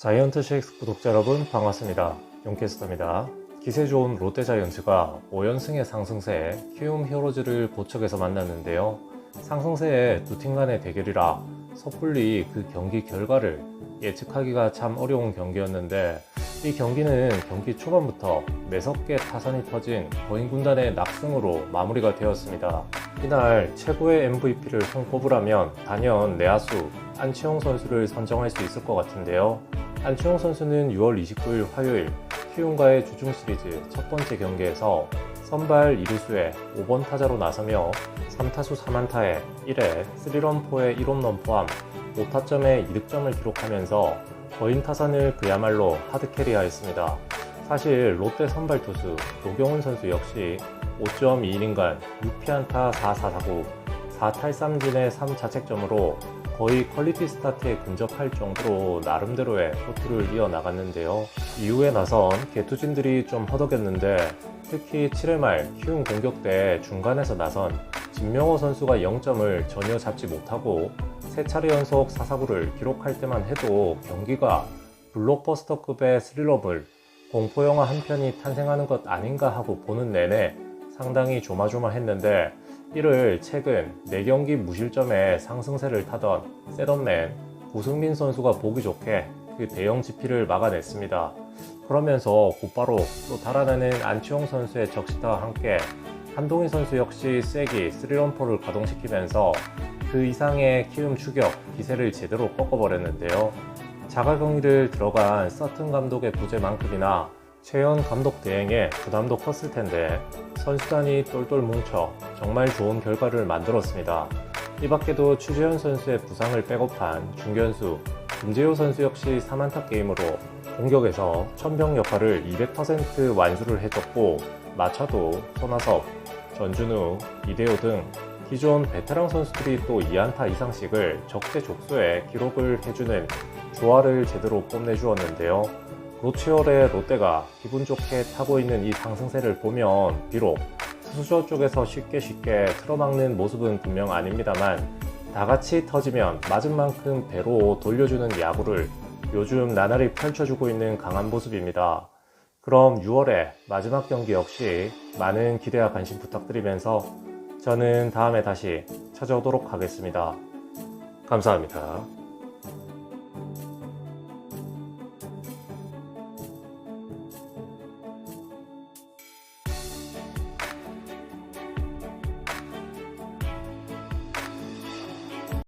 자이언트 쉐익스 구독자 여러분 반갑습니다. 용캐스터입니다. 기세 좋은 롯데 자이언츠가 5연승의 상승세에 키움 히어로즈를 고척에서 만났는데요. 상승세의 두팀 간의 대결이라 섣불리 그 경기 결과를 예측하기가 참 어려운 경기였는데 이 경기는 경기 초반부터 매섭게 타선이 터진 거인 군단의 낙승으로 마무리가 되었습니다. 이날 최고의 MVP를 손꼽으라면 단연 내야수 안치홍 선수를 선정할 수 있을 것 같은데요. 안치홍 선수는 6월 29일 화요일 키움과의 주중 시리즈 첫 번째 경기에서 선발 2루수에 5번 타자로 나서며 3타수 4안타에 1회 3런포에 1홈런 포함 5타점에 2득점을 기록하면서 거인 타선을 그야말로 하드캐리하였습니다. 사실 롯데 선발 투수 노경훈 선수 역시 5.2이닝간 6피안타 4사사구 4탈삼진의 3자책점으로 거의 퀄리티 스타트에 근접할 정도로 나름대로의 포트를 이어나갔는데요. 이후에 나선 개투진들이 좀 허덕였는데 특히 7회 말 키움 공격 때 중간에서 나선 진명호 선수가 0점을 전혀 잡지 못하고 세 차례 연속 사사구를 기록할 때만 해도 경기가 블록버스터급의 스릴러물 공포영화 한 편이 탄생하는 것 아닌가 하고 보는 내내 상당히 조마조마했는데 이를 최근 4경기 무실점의 상승세를 타던 세런맨 고승민 선수가 보기 좋게 그 대형 지피를 막아냈습니다. 그러면서 곧바로 또 달아나는 안치홍 선수의 적시타와 함께 한동희 선수 역시 세기 3런포를 가동시키면서 그 이상의 키움 추격 기세를 제대로 꺾어버렸는데요. 자가 격리를 들어간 서튼 감독의 부재만큼이나 최현 감독 대행의 부담도 컸을 텐데 선수단이 똘똘 뭉쳐 정말 좋은 결과를 만들었습니다. 이 밖에도 추재현 선수의 부상을 백업한 중견수 김재호 선수 역시 3안타 게임으로 공격에서 천병 역할을 200% 완수를 해줬고 마차도 손아섭, 전준우, 이대호 등 기존 베테랑 선수들이 또 2안타 이상씩을 적재적소에 기록을 해주는 조화를 제대로 뽐내주었는데요. 로치월의 롯데가 기분 좋게 타고 있는 이 상승세를 보면 비록 수저 쪽에서 쉽게 쉽게 틀어막는 모습은 분명 아닙니다만 다 같이 터지면 맞은 만큼 배로 돌려주는 야구를 요즘 나날이 펼쳐주고 있는 강한 모습입니다. 그럼 6월의 마지막 경기 역시 많은 기대와 관심 부탁드리면서 저는 다음에 다시 찾아오도록 하겠습니다. 감사합니다.